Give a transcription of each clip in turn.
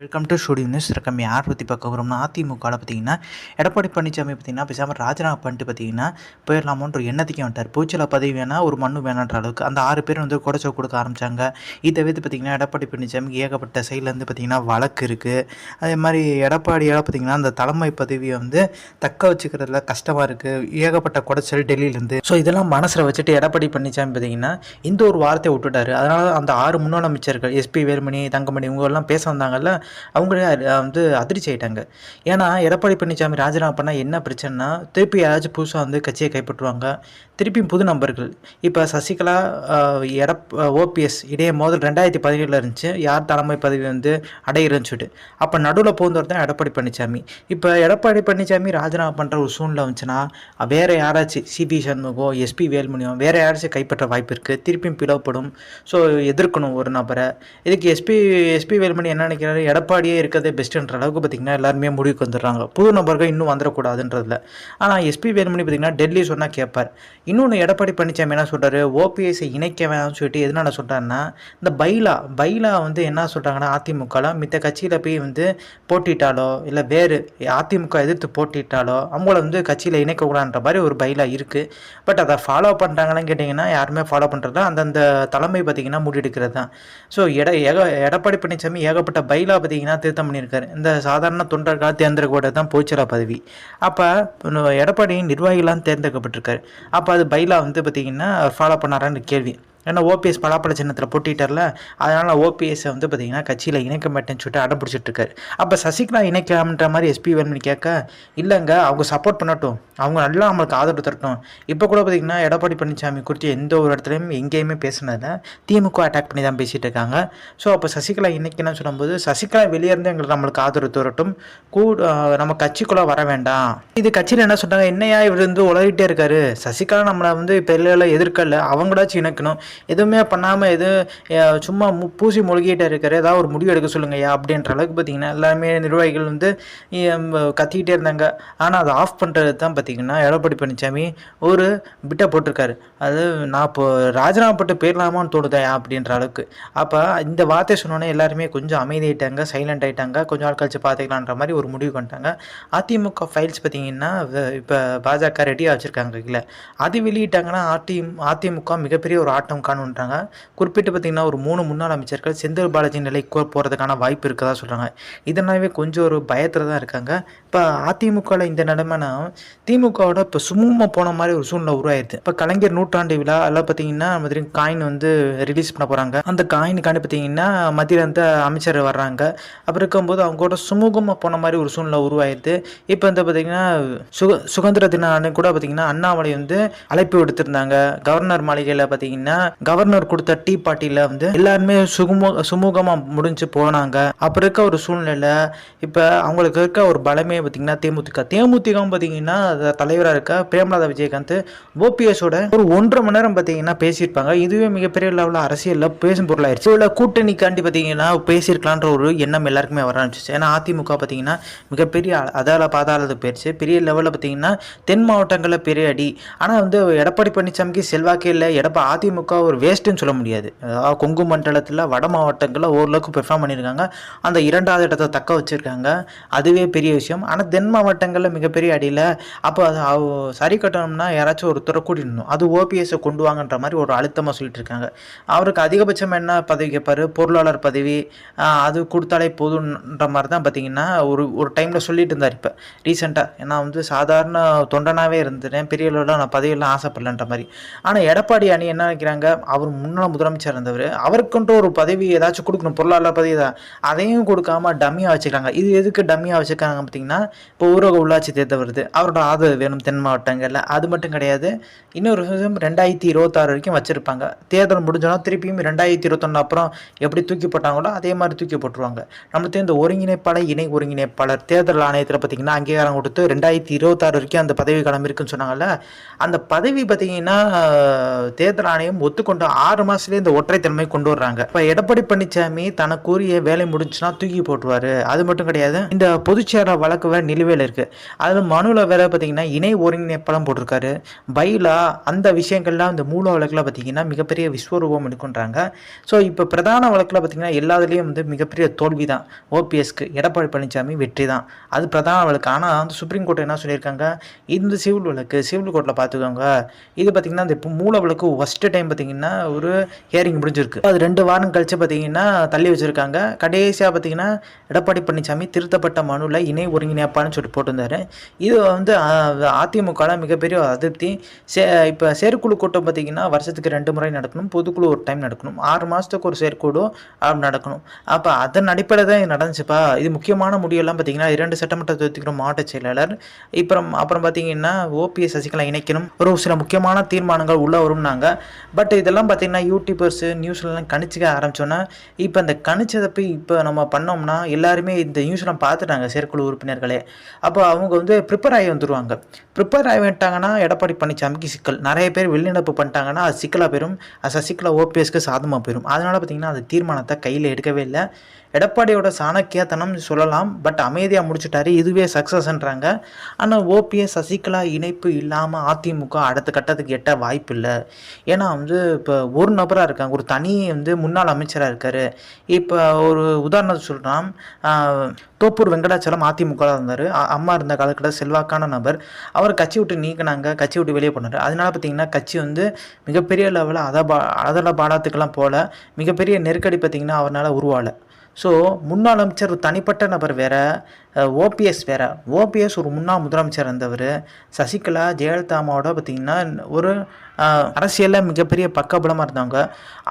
Welcome to studio news இருக்கம் யார் பற்றி பார்க்க போகிறோம்னா அதிமுகவில் பார்த்தீங்கன்னா எடப்பாடி பழனிசாமி பார்த்தீங்கன்னா பேசாமல் ராஜினாமா பண்ணிட்டு பார்த்தீங்கன்னா போயிடலாமோன்ற ஒரு எண்ணத்துக்கே வந்துட்டார். பூச்சல பதவி வேணா ஒரு மண்ணு வேணான்ற அளவுக்கு அந்த ஆறு பேர் வந்து குடைச்சல் கொடுக்க ஆரம்பித்தாங்க இதை வைத்து பார்த்தீங்கன்னா எடப்பாடி பழனிசாமி ஏகப்பட்ட சைட்லேருந்து பார்த்தீங்கன்னா வழக்கு இருக்குது அதே மாதிரி எடப்பாடியால் பார்த்தீங்கன்னா அந்த தலைமை பதவியை வந்து தக்க வச்சுக்கிறதுல கஷ்டமாக இருக்குது ஏகப்பட்ட குடச்சல் டெல்லியிலேருந்து ஸோ இதெல்லாம் மனசில் வச்சுட்டு எடப்பாடி பழனிசாமி பார்த்தீங்கன்னா இந்த ஒரு வார்த்தையை விட்டுட்டாரு. அதனால் அந்த ஆறு முன்னாள் அமைச்சர்கள் எஸ்பி வேலுமணி தங்கமணி இவங்கெல்லாம் பேச வந்தாங்கல்ல அவங்களே வந்து அதிர்ச்சி ஆயிட்டாங்க. ஏன்னா எடப்பாடி பழனிசாமி ராஜினாமா பண்ணால் என்ன பிரச்சனைனா திருப்பி யாராச்சும் புதுசாக வந்து கட்சியை கைப்பற்றுவாங்க. திருப்பியும் புது நபர்கள் இப்போ சசிகலா எடப் ஓபிஎஸ் இடையே மோதல் ரெண்டாயிரத்தி பதினேழில் இருந்துச்சு. யார் தலைமை பதவி வந்து அடையிறன்னு சொல்லிட்டு. அப்போ நடுவில் போந்தவர் தான் எடப்பாடி பழனிசாமி. இப்போ எடப்பாடி பழனிசாமி ராஜினாமா பண்ணுற ஒரு சூழ்நிலை வந்துச்சுன்னா வேறு யாராச்சும் சிபி சண்முகம் எஸ்பி வேல்மணியோ வேறு யாராச்சும் கைப்பற்ற வாய்ப்பு இருக்குது திருப்பியும் பிளவுப்படும் ஸோ எதிர்க்கணும் ஒரு நபரை. இதுக்கு எஸ்பி எஸ்பி வேல்மணி என்ன நினைக்கிறாரு? எடப்பாடியே இருக்கிறதே பெஸ்ட்டுன்ற அளவுக்கு பார்த்திங்கன்னா எல்லாருமே முடிவுக்கு வந்துடுறாங்க. புது நபர்கள் இன்னும் வந்துடக்கூடாதுன்றதுல. ஆனால் எஸ்பி வேலுமணி பார்த்திங்கன்னா டெல்லி சொன்னால் கேட்பார் இன்னொன்று எடப்பாடி பழனிசாமி என்ன சொல்கிறாரு ஓபிஎஸ்ஐ இணைக்க வேணாம்னு சொல்லிட்டு எதனால சொல்கிறாருன்னா இந்த பைலா பைலா வந்து என்ன சொல்கிறாங்கன்னா அதிமுகவில் மித்த கட்சியில் போய் வந்து போட்டிட்டாலோ இல்லை வேறு அதிமுக எதிர்த்து போட்டிட்டாலோ அவங்கள வந்து கட்சியில் இணைக்கக்கூடாதுன்ற மாதிரி ஒரு பைலா இருக்குது பட் அதை ஃபாலோ பண்ணுறாங்களான்னு கேட்டிங்கன்னா யாருமே ஃபாலோ பண்ணுறதில்ல அந்தந்த தலைமை பார்த்திங்கன்னா முடிவெடுக்கிறது தான் ஸோ எட ஏக எடப்பாடி பழனிசாமி ஏகப்பட்ட பைலா பார்த்திங்கன்னா திருத்தம் பண்ணியிருக்காரு. இந்த சாதாரண தொண்டர்கள் தேர்ந்தெடுக்கப்பட்ட தான் போச்சரா பதவி. அப்போ எடப்பாடியின் நிர்வாகிகளாக தேர்ந்தெடுக்கப்பட்டிருக்காரு. அப்போ அது பைலா வந்து பார்த்திங்கன்னா ஃபாலோ பண்ணாரான்னு கேள்வி. ஏன்னா ஓபிஎஸ் பலாப்பழ சின்னத்தில் போட்டிட்டார்ல அதனால் ஓபிஎஸ்ஸை வந்து பார்த்திங்கன்னா கட்சியில் இணைக்க மாட்டேன்னு சொல்லிட்டு அடம் பிடிச்சிட்டு அப்போ சசிகலா இணைக்கலாம்ன்ற மாதிரி எஸ்பி வேணும்னு கேட்க இல்லைங்க அவங்க சப்போர்ட் பண்ணட்டும். அவங்க நல்லா நம்மளுக்கு ஆதரவு தரட்டும். இப்போ கூட பார்த்திங்கன்னா எடப்பாடி பழனிசாமி குறித்து எந்த ஒரு இடத்துலையும் எங்கேயுமே பேசினதில்ல. திமுக அட்டாக் பண்ணி தான் பேசிகிட்டு இருக்காங்க ஸோ அப்போ சசிகலா இணைக்கணும்னு சொல்லும்போது சசிகலா வெளியேருந்து எங்களுக்கு நம்மளுக்கு ஆதரவு தரட்டும். கூட நம்ம கட்சிக்குள்ளே வர வேண்டாம். இது கட்சியில் என்ன சொல்கிறாங்க என்னையா இவர் வந்து உலகிட்டே இருக்காரு. சசிகலா நம்மளை வந்து பெரிய எதிர்க்கல. அவங்களாச்சும் இணைக்கணும். எதுவுமே பண்ணாமல் எது சும்மா மு- பூசி மொழிகிட்டே இருக்கிற ஏதாவது ஒரு முடிவு எடுக்க சொல்லுங்கய்யா அப்படின்ற அளவுக்கு பார்த்தீங்கன்னா எல்லாருமே நிர்வாகிகள் வந்து கத்திக்கிட்டே இருந்தாங்க. ஆனால் அதை ஆஃப் பண்ணுறது தான் பார்த்தீங்கன்னா எடப்பாடி பழனிசாமி ஒரு பிட்டை போட்டிருக்காரு. அது நான் இப்போ ராஜினாமா பட்டு போயிடலாமான்னு தோணுதா அப்படின்ற அளவுக்கு. அப்போ இந்த வார்த்தை சொன்னோன்னே எல்லாருமே கொஞ்சம் அமைதியாயிட்டாங்க சைலண்ட் ஆகிட்டாங்க கொஞ்சம் நாள் கழிச்சு பார்த்துக்கலான்ற மாதிரி ஒரு முடிவு பண்ணிட்டாங்க. அதிமுக ஃபைல்ஸ் பார்த்தீங்கன்னா இப்போ பாஜக ரெடியாக வச்சுருக்காங்க இல்லை. அது வெளியிட்டாங்கன்னா அதி அதிமுக மிகப்பெரிய ஒரு ஆட்டம் காணுன்றாங்க. குறிப்பிட்டு பார்த்தீங்கன்னா ஒரு மூணு முன்னாள் அமைச்சர்கள் செந்தில் பாலாஜி நிலைக்கு போகிறதுக்கான வாய்ப்பு இருக்கதா சொல்கிறாங்க இதனாலவே கொஞ்சம் ஒரு பயத்தில் தான் இருக்காங்க. இப்போ அதிமுகவில் இந்த நிலைமைனா திமுகவோட இப்போ சுமூகமாக போன மாதிரி ஒரு சூழ்நிலை உருவாயிருது. இப்போ கலைஞர் நூற்றாண்டு விழா எல்லாம் பார்த்தீங்கன்னா மாதிரி காயின் வந்து ரிலீஸ் பண்ண போகிறாங்க அந்த காயினுக்காண்டி பார்த்தீங்கன்னா மத்தியில் இருந்து அமைச்சர் வர்றாங்க. அப்படி இருக்கும்போது அவங்க கூட சுமூகமாக போன மாதிரி ஒரு சூழ்நிலை உருவாயிருது. இப்போ வந்து பார்த்தீங்கன்னா சுக சுதந்திர தின கூட பார்த்தீங்கன்னா அண்ணாமலை வந்து அழைப்பு விடுத்திருந்தாங்க. கவர்னர் மாளிகையில் பார்த்தீங்கன்னா கவர்னர் கொடுத்த டீ பார்ட்டியில் வந்து எல்லாருமே சுகுமோ சுமூகமாக முடிஞ்சு போனாங்க. அப்புறம் இருக்க ஒரு சூழ்நிலையில் இப்போ அவங்களுக்கு இருக்க ஒரு பலமே பார்த்தீங்கன்னா தேமுதிக. தேமுதிக பார்த்தீங்கன்னா தலைவராக இருக்க பிரேமலதா விஜயகாந்த் ஓபிஎஸோட ஒரு ஒன்றரை மணி நேரம் பார்த்தீங்கன்னா பேசியிருப்பாங்க. இதுவே மிகப்பெரிய லெவலில் அரசியலில் பேசும் பொருளாயிருச்சு. இவ்வளோ கூட்டணிக்காண்டி பார்த்தீங்கன்னா பேசியிருக்கலான்ற ஒரு எண்ணம் எல்லாருக்குமே வர ஆரம்பிச்சிச்சு. ஏன்னா அதிமுக பார்த்தீங்கன்னா மிகப்பெரிய அதால பாதாளது போயிடுச்சு பெரிய லெவலில் பார்த்தீங்கன்னா தென் மாவட்டங்களில் பெரிய அடி. ஆனால் வந்து எடப்பாடி பழனிசாமிக்கு செல்வாக்கே இல்லை. எடப்பா அதிமுக ஒரு வேஸ்ட்டுன்னு சொல்ல முடியாது. அதாவது கொங்கு மண்டலத்தில் வட மாவட்டங்களில் ஓரளவுக்கு பெர்ஃபார்ம் பண்ணியிருக்காங்க அந்த இரண்டாவது இடத்தை தக்க வச்சுருக்காங்க. அதுவே பெரிய விஷயம். ஆனால் தென் மாவட்டங்களில் மிகப்பெரிய அடியில் அப்போ அது அவ- சரி கட்டணும்னா யாராச்சும் ஒருத்தரை கூட்டிடணும். அது ஓபிஎஸ்ஸை கொண்டு வாங்கன்ற மாதிரி ஒரு அழுத்தமாக சொல்லிட்டு இருக்காங்க. அவருக்கு அதிகபட்சம் என்ன பதவி கேட்பார் பொருளாளர் பதவி அது கொடுத்தாலே போதுன்ற மாதிரி தான் பார்த்தீங்கன்னா ஒரு ஒரு டைமில் சொல்லிட்டு இருந்தார் இப்போ. ரீசெண்டாக நான் வந்து சாதாரண தொண்டனாகவே இருந்துட்டேன். பெரிய அளவில் நான் பதவியெல்லாம் ஆசைப்படலன்ற மாதிரி. ஆனால் எடப்பாடி அணி என்ன நினைக்கிறாங்க? அவர் முன்னாள் முதலமைச்சர் இருந்தவர். அவருக்குன்ற ஒரு பதவி ஏதாச்சும் கொடுக்கணும். பொருளாளர் பதவி தான் அதையும் கொடுக்காம டம்மியாக வச்சுக்கிறாங்க. இது எதுக்கு டம்மியாக வச்சுக்கிறாங்க பார்த்தீங்கன்னா இப்போ ஊரக உள்ளாட்சி தேர்தல் வருது. அவரோட ஆதரவு வேணும் தென் மாவட்டங்களில். அது மட்டும் கிடையாது. இன்னொரு விஷயம் ரெண்டாயிரத்தி இருபத்தாறு வரைக்கும் வச்சுருப்பாங்க. தேர்தல் முடிஞ்சோன்னா திருப்பியும் ரெண்டாயிரத்தி இருபத்தொன்னு அப்புறம் எப்படி தூக்கி போட்டாங்களோ அதே மாதிரி தூக்கி போட்டுருவாங்க. நம்மளுக்கு இந்த ஒருங்கிணைப்பாளர் இணை ஒருங்கிணைப்பாளர் தேர்தல் ஆணையத்தில் பார்த்தீங்கன்னா அங்கீகாரம் கொடுத்து ரெண்டாயிரத்தி இருபத்தாறு வரைக்கும் அந்த பதவி காலம் இருக்குன்னு சொன்னாங்கல்ல. அந்த பதவி பார்த்தீங்கன்னா தேர்தல் ஆணையம் ஒத்து ஒத்துக்கொண்டு ஆறு மாசத்துலேயே இந்த ஒற்றைத்தன்மை கொண்டு வர்றாங்க. இப்போ எடப்பாடி பழனிசாமி தனக்குரிய வேலை முடிஞ்சுன்னா தூக்கி போட்டுருவாரு. அது மட்டும் கிடையாது. இந்த பொதுச்சேர வழக்கு வேற நிலுவையில் இருக்குது அதில் மனுவில் வேற பார்த்தீங்கன்னா இணை ஒருங்கிணைப்பாளம் போட்டிருக்காரு. பயிலா அந்த விஷயங்கள்லாம் இந்த மூல வழக்கில் பார்த்தீங்கன்னா மிகப்பெரிய விஸ்வரூபம் எடுக்கின்றாங்க. ஸோ இப்போ பிரதான வழக்கில் பார்த்தீங்கன்னா எல்லாத்துலேயும் வந்து மிகப்பெரிய தோல்வி தான் ஓபிஎஸ்க்கு எடப்பாடி பழனிசாமி வெற்றி தான் அது பிரதான வழக்கு. ஆனால் அந்த சுப்ரீம் கோர்ட் என்ன சொல்லியிருக்காங்க? இந்த சிவில் வழக்கு சிவில் கோர்ட்டில் பார்த்துக்கோங்க இது பார்த்தீங்கன்னா இந்த இப்போ மூல வழக்கு ஃபஸ்ட்டு டைம் பார்த்தீங்கன்னா ஒரு ஹியரிங் முடிஞ்சிருக்கு. அது ரெண்டு வாரம் கழிச்சு பார்த்தீங்கன்னா தள்ளி வச்சுருக்காங்க. கடைசியாக பார்த்தீங்கன்னா எடப்பாடி பழனிசாமி திருத்தப்பட்ட மனுவில் இணை ஒருங்கிணைப்பான்னு சொல்லிட்டு போட்டிருந்தாரு. இது வந்து அதிமுகவில் மிகப்பெரிய அதிருப்தி. சே இப்போ செயற்குழு கூட்டம் பார்த்தீங்கன்னா வருஷத்துக்கு ரெண்டு முறை நடக்கணும். பொதுக்குழு ஒரு டைம் நடக்கணும். ஆறு மாதத்துக்கு ஒரு செயற்குழு அப்படி நடக்கணும். அப்போ அதன் அடிப்படையில் தான் இது நடந்துச்சுப்பா. இது முக்கியமான முடிவெல்லாம் பார்த்தீங்கன்னா இரண்டு சட்டமன்ற தொகுதிக்கிற மாவட்ட செயலாளர். அப்புறம் அப்புறம் பார்த்தீங்கன்னா ஓபிஎஸ் சசிகலா இணைக்கணும். ஒரு சில முக்கியமான தீர்மானங்கள் உள்ள வரும்னாங்க. பட் இதெல்லாம் பார்த்தீங்கன்னா யூடியூபர்ஸு நியூஸ்லாம் கணிச்சிக்க ஆரம்பிச்சோன்னா இப்போ இந்த கணிச்சதை போய் இப்போ நம்ம பண்ணோம்னா எல்லாருமே இந்த நியூஸ்லாம் பார்த்துட்டாங்க செயற்குழு உறுப்பினர்களே. அப்போ அவங்க வந்து ப்ரிப்பேர் ஆகி வந்துடுவாங்க ப்ரிப்பேர் ஆகி வந்துட்டாங்கன்னா எடப்பாடி பழனிசாமிக்கு சிக்கல். நிறைய பேர் வெளிநடப்பு பண்ணிட்டாங்கன்னா அது சிக்கலாக போயிடும் அது சசிகலா ஓபிஎஸ்க்கு சாதமாக போயிடும் அதனால் பார்த்தீங்கன்னா அந்த தீர்மானத்தை கையில் எடுக்கவே இல்லை. எடப்பாடியோட சாணக்கியத்தனம் சொல்லலாம். பட் அமைதியாக முடிச்சுட்டாரு. இதுவே சக்ஸஸ்ன்றாங்க ஆனால் ஓபிஎஸ் சசிகலா இணைப்பு இல்லாமல் அதிமுக அடுத்த கட்டத்துக்கு எட்ட வாய்ப்பு இல்லை ஏன்னா வந்து இப்போ ஒரு நபராக இருக்காங்க. ஒரு தனி வந்து முன்னாள் அமைச்சராக இருக்கார். இப்போ ஒரு உதாரணத்துக்கு சொல்கிறான் தோப்பூர் வெங்கடாச்சலம் அதிமுக இருந்தார். அம்மா இருந்த காலகட்டத்தில் செல்வாக்கான நபர். அவர் கட்சி விட்டு நீக்கினாங்க. கட்சி விட்டு வெளியே போனார். அதனால் பார்த்தீங்கன்னா கட்சி வந்து மிகப்பெரிய லெவலில் அதபா அதல பாடாத்துக்கெல்லாம் போகல மிகப்பெரிய நெருக்கடி பார்த்திங்கன்னா அவரால் உருவாகலை ஸோ முன்னாள் அமைச்சர் ஒரு தனிப்பட்ட நபர் வேறு ஓபிஎஸ் வேறு. ஓபிஎஸ் ஒரு முன்னாள் முதலமைச்சர் இருந்தவர். சசிகலா ஜெயலலிதா அம்மாவோட பார்த்திங்கன்னா ஒரு அரசியலில் மிகப்பெரிய பக்கபலமாக இருந்தாங்க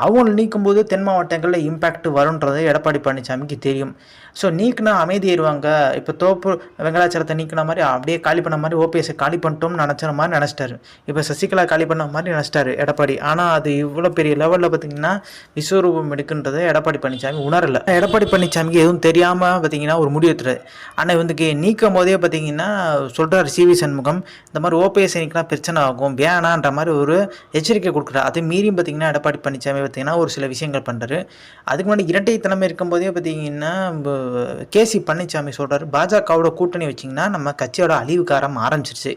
அவங்கள நீக்கும்போது தென் மாவட்டங்களில் இம்பேக்ட் வரும்ன்றது எடப்பாடி பழனிசாமிக்கு தெரியும். ஸோ நீக்கினா அமைதியாயிருவாங்க இப்போ தோப்பு வெங்கடாச்சலத்தை நீக்கின மாதிரி அப்படியே காலி பண்ண மாதிரி ஓபிஎஸ்ஸை காலி பண்ணிட்டோம்னு நினச்ச மாதிரி நினச்சிட்டாரு. இப்போ சசிகலா காலி பண்ண மாதிரி நினச்சிட்டாரு எடப்பாடி. ஆனால் அது இவ்வளோ பெரிய லெவலில் பார்த்திங்கன்னா விஸ்வரூபம் எடுக்குன்றதை எடப்பாடி பழனிசாமி உணரலை. எடப்பாடி பழனிசாமிக்கு எதுவும் தெரியாமல் பார்த்திங்கன்னா ஒரு முடிவு ஆனால் வந்து நீக்கும் போதே பார்த்தீங்கன்னா சொல்கிறார் சிவி சண்முகம் இந்த மாதிரி ஓபிஎஸ் நீக்கினா பிரச்சனை ஆகும் வேணான்ற மாதிரி ஒரு எச்சரிக்கை கொடுக்குறாரு. அது மீறியும் பார்த்திங்கன்னா எடப்பாடி பழனிசாமி பார்த்திங்கன்னா ஒரு சில விஷயங்கள் பண்ணுறாரு அதுக்கு முன்னாடி இரட்டை தலைமை இருக்கும்போதே பார்த்தீங்கன்னா கேசி பழனிசாமி சொல்கிறார் பாஜகவோட கூட்டணி வச்சிங்கன்னா நம்ம கட்சியோட அழிவுக்காரம் ஆரம்பிச்சிருச்சு.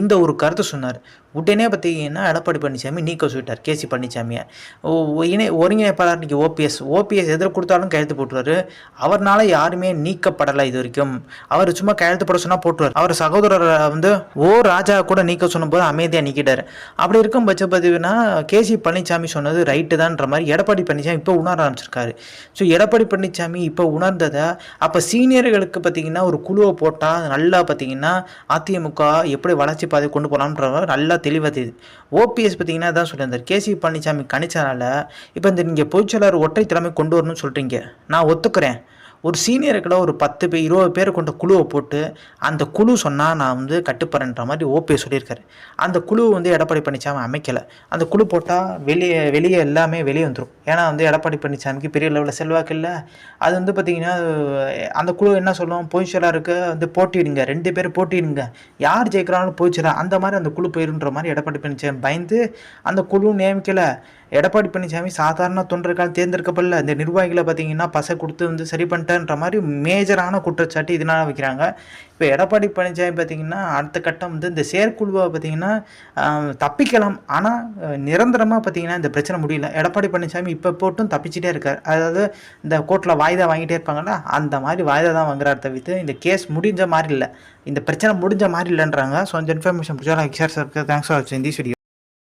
இந்த ஒரு கருத்தை சொன்னார். உடனே பார்த்தீங்கன்னா எடப்பாடி பழனிசாமி நீக்க சொல்லிட்டார். கேசி பழனிசாமியை. இணை ஒருங்கிணைப்பாளர் இன்றைக்கி ஓபிஎஸ் ஓபிஎஸ் எதில் கொடுத்தாலும் கையெழுத்து போட்டுருவார். அவர்னால யாருமே நீக்கப்படலை இது வரைக்கும். அவர் சும்மா கையெழுத்து போட சொன்னால் போட்டுருவார். அவர் சகோதரரை வந்து ஓ ராஜா கூட நீக்க சொன்னபோது அமைதியாக நீக்கிட்டார். அப்படி இருக்கும் பட்ச பதிவுனா கேசி பழனிசாமி சொன்னது ரைட்டு தான்ன்ற மாதிரி எடப்பாடி பழனிசாமி இப்போ உணர ஆரம்பிச்சிருக்காரு. ஸோ எடப்பாடி பழனிசாமி இப்போ உணர்ந்ததை அப்போ சீனியர்களுக்கு பார்த்தீங்கன்னா ஒரு குழுவை போட்டால் நல்லா பார்த்தீங்கன்னா அதிமுக எப்படி வளர்ச்சி பாதை கொண்டு போகலான்ற நல்லா தெளிவாக தெரியுது. ஓபிஎஸ் பார்த்தீங்கன்னா தான் சொல்லியிருந்தார். கேசி பழனிசாமி கணிச்சனால இப்போ இந்த நீங்கள் பொதுச்செயலாளர் ஒற்றை திறமை கொண்டு வரணும்னு சொல்கிறீங்க நான் ஒத்துக்கிறேன். ஒரு சீனியருக்கில் ஒரு பத்து பேர் இருபது பேர் கொண்ட குழுவை போட்டு அந்த குழு சொன்னால் நான் வந்து கட்டுப்படுறேன்ற மாதிரி ஓபே சொல்லியிருக்காரு. அந்த குழு வந்து எடப்பாடி பழனிசாமி அமைக்கலை. அந்த குழு போட்டால் வெளியே வெளியே எல்லாமே வெளியே வந்துடும் ஏன்னா வந்து எடப்பாடி பழனிசாமிக்கு பெரிய லெவலில் செல்வாக்கு இல்லை. அது வந்து பார்த்திங்கன்னா அந்த குழு என்ன சொல்லுவோம் பொய்ச்சலாக இருக்க வந்து போட்டிடுங்க ரெண்டு பேர் போட்டிடுங்க யார் ஜெயிக்கிறாலும் போய்ச்சலா அந்த மாதிரி அந்த குழு போயிருன்ற மாதிரி எடப்பாடி பழனிசாமி பயந்து அந்த குழு நியமிக்கலை. எடப்பாடி பழனிசாமி சாதாரண தொண்டர்கள் தேர்ந்தெடுக்கப்படல. இந்த நிர்வாகிகளை பார்த்தீங்கன்னா பசை கொடுத்து வந்து சரி பண்ணிட்டு பண்ணிட்டேன்ற மாதிரி மேஜரான குற்றச்சாட்டு இதனால் வைக்கிறாங்க. இப்போ எடப்பாடி பழனிசாமி பார்த்தீங்கன்னா அடுத்த கட்டம் வந்து இந்த செயற்குழுவை பார்த்தீங்கன்னா தப்பிக்கலாம். ஆனால் நிரந்தரமாக பார்த்தீங்கன்னா இந்த பிரச்சனை முடியல. எடப்பாடி பழனிசாமி இப்போ போட்டும் தப்பிச்சிட்டே இருக்கார். அதாவது இந்த கோர்ட்டில் வாய்தா வாங்கிட்டே இருப்பாங்கன்னா அந்த மாதிரி வாய்தா தான் வாங்குறார் தவிர்த்து இந்த கேஸ் முடிஞ்ச மாதிரி இல்லை. இந்த பிரச்சனை முடிஞ்ச மாதிரி இல்லைன்றாங்க. ஸோ இந்த இன்ஃபர்மேஷன் பிடிச்சா like share sir thanks for வாட்சிங் தி வீடியோ